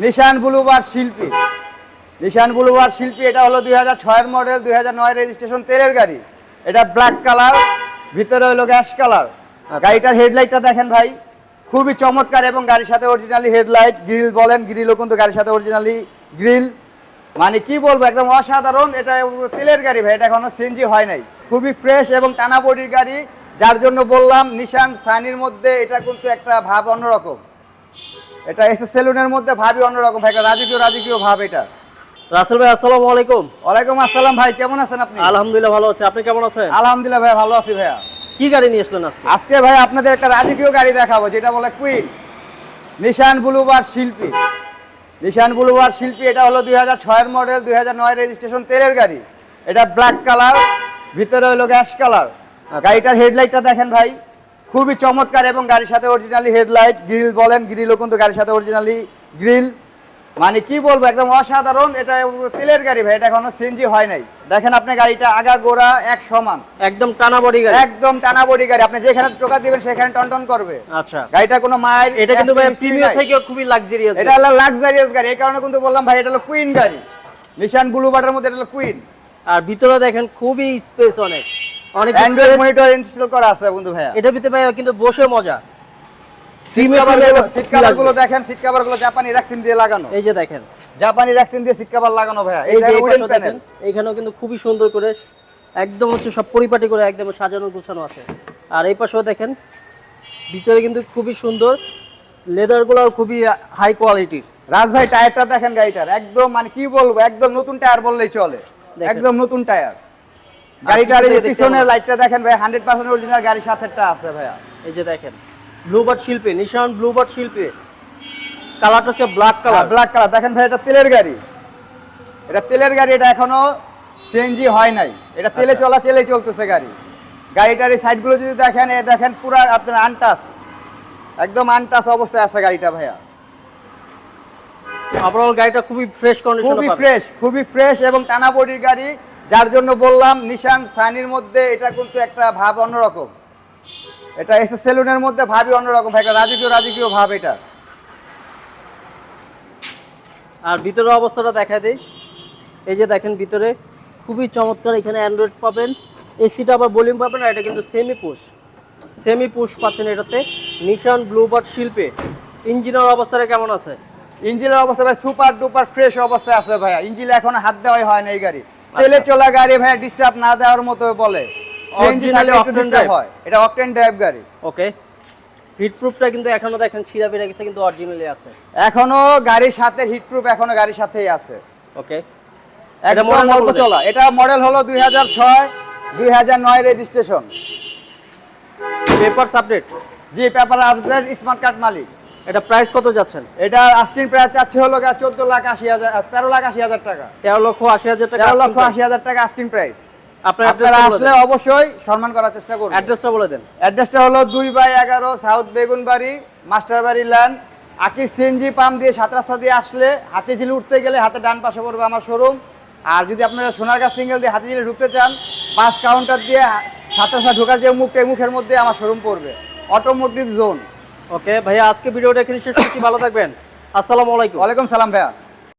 নিশান বুলুবার শিল্পী। নিশান বুলুবার শিল্পী এটা হলো দুই হাজার ছয়ের মডেল দুই হাজার নয় রেজিস্ট্রেশন তেলের গাড়ি। এটা ব্ল্যাক কালার ভিতরে হলো গ্যাস কালার গাড়িটার হেডলাইটটা দেখেন ভাই খুবই চমৎকার এবং গাড়ির সাথে অরিজিনালি হেডলাইট গ্রিল বলেন গ্রিলও কিন্তু গাড়ির সাথে অরিজিনালি গ্রিল মানে কি বলব একদম অসাধারণ এটা তেলের গাড়ি ভাই এটা এখনও সিএনজি হয় নাই। খুবই ফ্রেশ এবং টানা বডির গাড়ি যার জন্য বললাম নিশান সানির মধ্যে এটা কিন্তু একটা ভাব অন্যরকম। এটা এসে সেলুনের মধ্যে ভাবি অন্যরকম ভাই এটা রাজকীয় রাজকীয় ভাব এটা। রাসেল ভাই আসসালামু আলাইকুম। ওয়ালাইকুম আসসালাম ভাই কেমন আছেন আপনি? আলহামদুলিল্লাহ ভালো আছে। আপনি কেমন আছেন? আলহামদুলিল্লাহ ভাই ভালো আছি ভাইয়া। কি গাড়ি নিয়ে আসলেন আজকে? আজকে ভাই আপনাদের একটা রাজকীয় গাড়ি দেখাবো যেটা বলে কুইন নিশান বুলুবার শিল্পী। নিশান বুলুবার শিল্পী এটা হলো দুই হাজার ছয়ের মডেল দুই হাজার নয় রেজিস্ট্রেশন তেলের গাড়ি। এটা ব্ল্যাক কালার ভিতরে হলো গ্যাস কালার গাড়িটার হেডলাইটটা দেখেন ভাই। খুবই চমৎকার এবং গাড়ির সাথে অরিজিনালি হেডলাইট গ্রিল বলেন গ্রিলও কিন্তু গাড়ির সাথে অরিজিনালি গ্রিল মানে কি বলব একদম অসাধারণ। এটা তেলের গাড়ি ভাই এটা এখনও সিএনজি হয় নাই। দেখেন আপনি গাড়িটা আগা গোড়া এক সমান। একদম টানা বডি গাড়ি। একদম টানা বডি গাড়ি। আপনি যেখানে টোকা দিবেন সেখানে টনটন করবে। আচ্ছা। গাড়িটা কোনো মায়ের এটা কিন্তু ভাই প্রিমিয়ার। থেকে খুবই লাক্সারিয়াস এটা হলো লাক্সারিয়াস গাড়ি। এই কারণে কিন্তু বললাম ভাই এটা হলো কুইন গাড়ি। নিশান ব্লু বাটার মধ্যে এটা হলো কুইন আর ভিতরে দেখেন খুবই স্পেস অনেক। অনেক অ্যান্ড্রয়েড মনিটর ইনস্টল করা আছে বন্ধু ভাইয়া। এটার ভিতরে ভাই কিন্তু বসে মজা। সিট কভার সিট কভারগুলো দেখেন সিট কভারগুলো জাপানি র্যাক্সিন দিয়ে লাগানো। এই যে দেখেন। জাপানি র্যাক্সিন দিয়ে সিট কভার লাগানো ভাইয়া। এই যে উডেন প্যানেল এখানেও কিন্তু খুবই সুন্দর করে একদম হচ্ছে সব পরিপাটি করে একদম সাজানো গোছানো আছে। আর এই পাশেও দেখেন ভিতরে কিন্তু খুবই সুন্দর লেদারগুলো খুবই হাই কোয়ালিটির রাজ ভাই টায়ারটা দেখেন গাড়িটার। একদম মানে কি বলব একদম নতুন টায়ার বললেই চলে। একদম নতুন টায়ার। গাড়িটার পিছনের লাইটটা দেখেন ভাই হান্ড্রেড পার্সেন্ট অরিজিনাল গাড়ির সাথেটা আছে ভাইয়া। এই যে দেখেন ব্লুবার্ড শিল্পী নিশান ব্লুবার্ড শিল্পী। কালারটা হচ্ছে ব্ল্যাক কালার ব্ল্যাক কালার দেখেন ভাই এটা তেলের গাড়ি। এটা তেলের গাড়ি এটা এখনও সিএনজি হয় নাই। এটা তেলে আচ্ছা। চলা চেলেই চলতেছে গাড়ি। গাড়িটার এই সাইডগুলো যদি দেখেন এ দেখেন পুরো আপনার আনটাস একদম আনটাস অবস্থায় আছে গাড়িটা ভাইয়া। ওভারঅল গাড়িটা খুবই ফ্রেশ কন্ডিশনে খুবই ফ্রেশ খুবই ফ্রেশ এবং টানা বডির গাড়ি। যার জন্য বললাম নিশান সানির মধ্যে এটা কিন্তু একটা ভাব অন্যরকম। এটা এসে সেলুনের মধ্যে ভাবই অন্যরকম এটা রাজকীয় রাজকীয় ভাব এটা। আর ভিতরের অবস্থাটা দেখা দেই। এই যে দেখেন ভিতরে খুবই চমৎকার এখানে অ্যান্ড্রয়েড পাবেন এসিটা আবার ভলিউম পাবেন আর এটা কিন্তু সেমি পুশ সেমি পুশ পাচ্ছেন এটাতে। নিশান ব্লুবার্ড শিল্পে। ইঞ্জিনের অবস্থাটা কেমন আছে? ইঞ্জিনের অবস্থা ভাই সুপার ডুপার ফ্রেশ অবস্থায় আছে ভাইয়া। ইঞ্জিনে এখন হাত দেওয়াই হয় না এই গাড়ি। তেলে চলা গাড়ি ভাইয়া ডিস্টার্ব না দেওয়ার মতো বলে। সিএনজি থাকলে একটু ডিস্টার্ব হয়। এটা অকটেন ড্রাইভ গাড়ি। ওকে হিট প্রুফটা কিন্তু এখনও দেখেন ছিঁড়া ফিরে গেছে কিন্তু অরিজিনালি আছে। এখনও গাড়ির সাথে হিট প্রুফ এখনও গাড়ির সাথেই আছে। ওকে একদম model অল্প চলা। এটা মডেল হলো দুই হাজার ছয় দুই হাজার নয় রেজিস্ট্রেশন পেপারস আপডেট জি পেপার আপডেট স্মার্ট কার্ড মালিক। এটা প্রাইস কত যাচ্ছেন? এটা আস্তিন প্রায় চাচ্ছে হলো চোদ্দ লাখ আশি হাজার তেরো লাখ আশি হাজার টাকা। তেরো লক্ষ আশি হাজার টাকা তেরো লক্ষ আশি হাজার টাকা আস্তিন প্রাইস আপনার আসলে অবশ্যই সম্মান করার চেষ্টা করুন অ্যাড্রেসটা বলে দেন। অ্যাড্রেসটা হলো দুই বাই এগারো সাউথ বেগুনবাড়ি মাস্টারবাড়ি ল্যান্ড আকি সিএনজি পাম্প দিয়ে সাত রাস্তা দিয়ে আসলে হাতিঝিলি উঠতে গেলে হাতে ডান পাশে পড়বে আমার শোরুম। আর যদি আপনারা সোনারগাঁ সিঙ্গেল দিয়ে হাতিঝিলি ঢুকতে চান পাঁচ কাউন্টার দিয়ে সাত রাস্তা ঢোকার যে মুখটা মুখের মধ্যে আমার শোরুম পড়বে। অটোমোটিভ জোন ওকে ভাইয়া আজকে ভিডিওটা এখানে শেষ করছি। ভালো থাকবেন। আসসালামু আলাইকুম। ওয়ালাইকুম সালাম ভাইয়া।